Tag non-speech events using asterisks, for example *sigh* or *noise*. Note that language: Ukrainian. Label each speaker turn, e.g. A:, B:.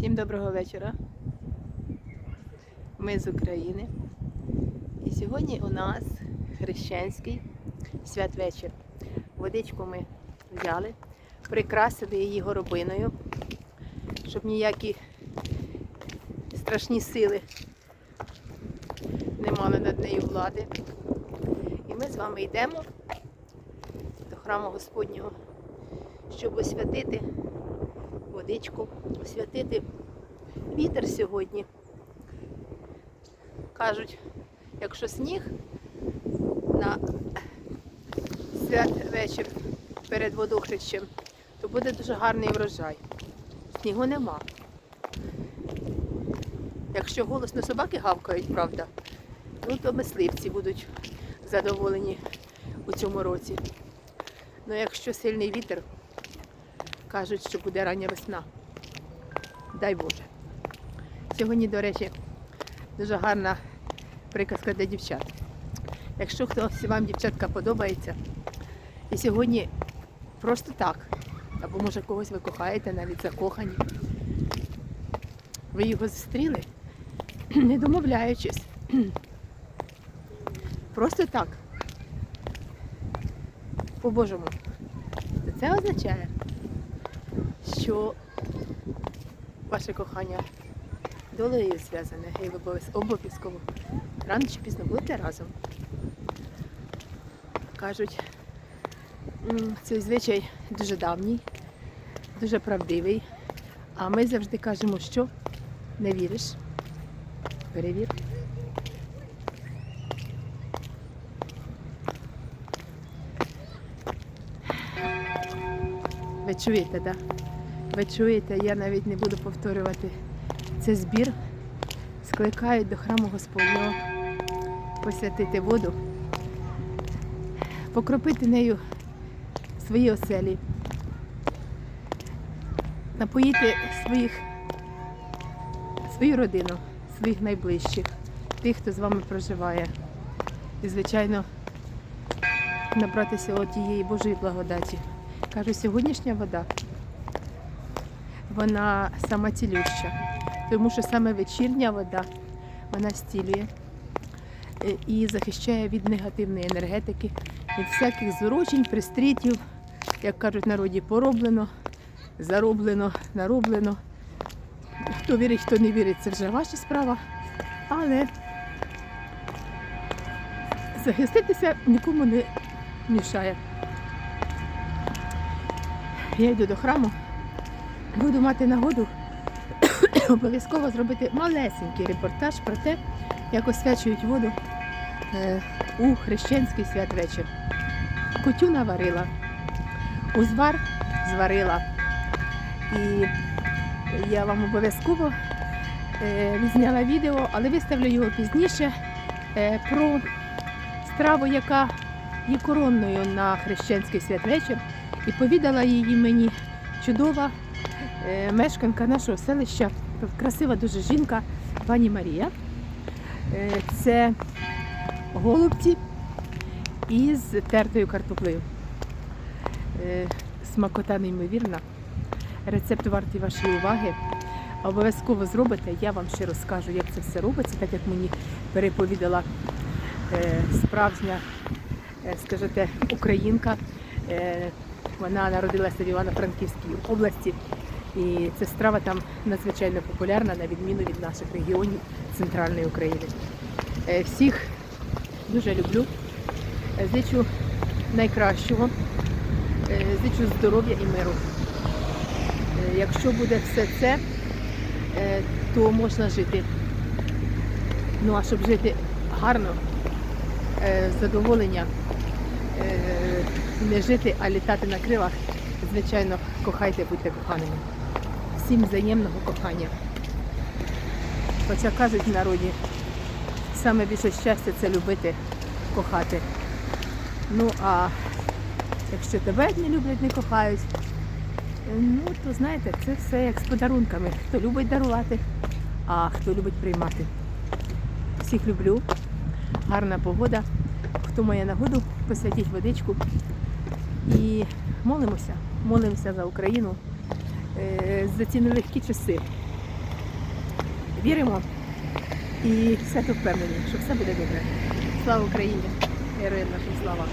A: Всім доброго вечора. Ми з України. І сьогодні у нас хрещенський святвечір. Водичку ми взяли, прикрасили її горобиною, щоб ніякі страшні сили не мали над нею влади. І ми з вами йдемо до храму Господнього, щоб освятити водичку, освятити вітер сьогодні. Кажуть, якщо сніг на святвечір перед водохрещем, то буде дуже гарний врожай. Снігу нема. Якщо голосно собаки гавкають, правда, ну то мисливці будуть задоволені у цьому році. Ну якщо сильний вітер, кажуть, що буде рання весна. Дай Боже. Сьогодні, до речі, дуже гарна приказка для дівчат. Якщо хтось вам, дівчатка, подобається, і сьогодні просто так, або може когось ви кохаєте, навіть закохані, ви його зустріли, *clears throat* не домовляючись. *clears throat* Просто так. По-божому. Це означає, що ваше кохання долею зв'язане, і ви обов'язково рано чи пізно будете разом. Кажуть, цей звичай дуже давній, дуже правдивий. А ми завжди кажемо, що не віриш. Перевір. Ви чуєте, так? Да? Ви чуєте, я навіть не буду повторювати. Це збір. Скликають до храму Господнього посвятити воду, покропити нею свої оселі, напоїти своїх, свою родину, своїх найближчих, тих, хто з вами проживає. І, звичайно, набратися тієї Божої благодаті. Кажу, сьогоднішня вода вона сама цілюща, тому що саме вечірня вода вона стілює е, і захищає від негативної енергетики, від всяких зворочень, пристрітів, як кажуть народі, пороблено, зароблено, нароблено. Хто вірить, хто не вірить, це вже ваша справа. Але захиститися нікому не мішає. Я йду до храму. Буду мати нагоду *coughs* обов'язково зробити малесенький репортаж про те, як освячують воду е, у хрещенський святвечір. Кутю наварила, узвар зварила. І я вам обов'язково е, відзняла відео, але виставлю його пізніше е, про страву, яка є коронною на хрещенський святвечір. І повідала її мені чудова мешканка нашого селища, красива дуже жінка, пані Марія. Е, Це голубці із тертою картоплею. Е, Смакота неймовірна. Рецепт вартий вашої уваги. Обов'язково зробите, я вам ще розкажу, як це все робиться, так як мені переповідала е, справжня, е, скажете, українка. Е, Вона народилася в Івано-Франківській області, і ця страва там надзвичайно популярна, на відміну від наших регіонів центральної України. Е, Всіх дуже люблю. Е, Зичу найкращого, Е, зичу здоров'я і миру. Якщо буде все це, то можна жити. Ну а щоб жити гарно, задоволення, не жити, а літати на крилах, звичайно, кохайте, будьте коханими. Всім взаємного кохання. Хоча кажуть в народі, саме більше щастя це любити, кохати. Ну а якщо тебе не люблять, не кохають, ну то знаєте, це все як з подарунками. Хто любить дарувати, а хто любить приймати. Всіх люблю. Гарна погода. Хто має нагоду, посвятіть водичку. І молимося, молимося за Україну, Е, за ці нелегкі часи. Віримо і свято впевнені, що все буде добре. Слава Україні! Героям нашим слава!